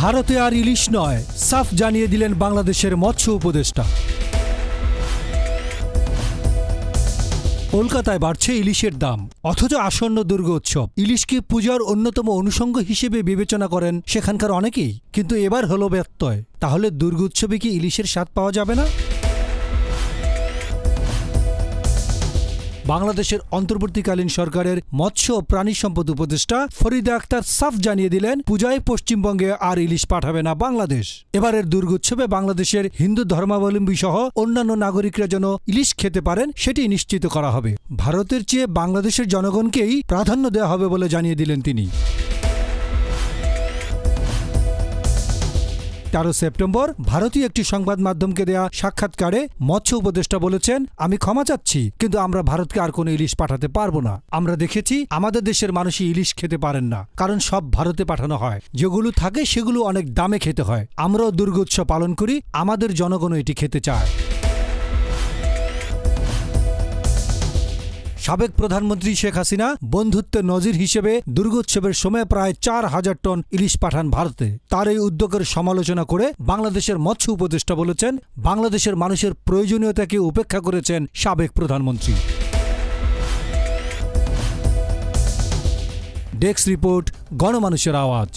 ভারতে আর ইলিশ নয়, সাফ জানিয়ে দিলেন বাংলাদেশের মৎস্য উপদেষ্টা। কলকাতায় বাড়ছে ইলিশের দাম, অথচ আসন্ন দুর্গোৎসব ইলিশকে পূজার অন্যতম অনুষঙ্গ হিসেবে বিবেচনা করেন সেখানকার অনেকেই, কিন্তু এবার হলো ব্যত্যয়। তাহলে দুর্গোৎসবে কি ইলিশের স্বাদ পাওয়া যাবে না? বাংলাদেশের অন্তর্বর্তীকালীন সরকারের মৎস্য ও প্রাণী সম্পদ উপদেষ্টা ফরিদা আক্তার সাফ জানিয়ে দিলেন, পূজায় পশ্চিমবঙ্গে আর ইলিশ পাঠাবে না বাংলাদেশ। এবারের দুর্গোৎসবে বাংলাদেশের হিন্দু ধর্মাবলম্বী সহ অন্যান্য নাগরিকরা যেন ইলিশ খেতে পারেন, সেটি নিশ্চিত করা হবে। ভারতের চেয়ে বাংলাদেশের জনগণকেই প্রাধান্য দেওয়া হবে বলে জানিয়ে দিলেন তিনি। তেরো সেপ্টেম্বর ভারতীয় একটি সংবাদ মাধ্যমকে দেয়া সাক্ষাৎকারে মৎস্য উপদেষ্টা বলেছেন, আমি ক্ষমা চাচ্ছি, কিন্তু আমরা ভারতকে আর কোনো ইলিশ পাঠাতে পারব না। আমরা দেখেছি আমাদের দেশের মানুষই ইলিশ খেতে পারেন না, কারণ সব ভারতে পাঠানো হয়। যেগুলো থাকে সেগুলো অনেক দামে খেতে হয়। আমরাও দুর্গোৎসব পালন করি, আমাদের জনগণও এটি খেতে চায়। সাবেক প্রধানমন্ত্রী শেখ হাসিনা বন্ধুত্বের নজির হিসেবে দুর্গোৎসবের সময় প্রায় চার হাজার টন ইলিশ পাঠান ভারতে। তার এই উদ্যোগের সমালোচনা করে বাংলাদেশের মৎস্য উপদেষ্টা বলেছেন, বাংলাদেশের মানুষের প্রয়োজনীয়তাকে উপেক্ষা করেছেন সাবেক প্রধানমন্ত্রী। ডেস্ক রিপোর্ট, গণমানুষের আওয়াজ।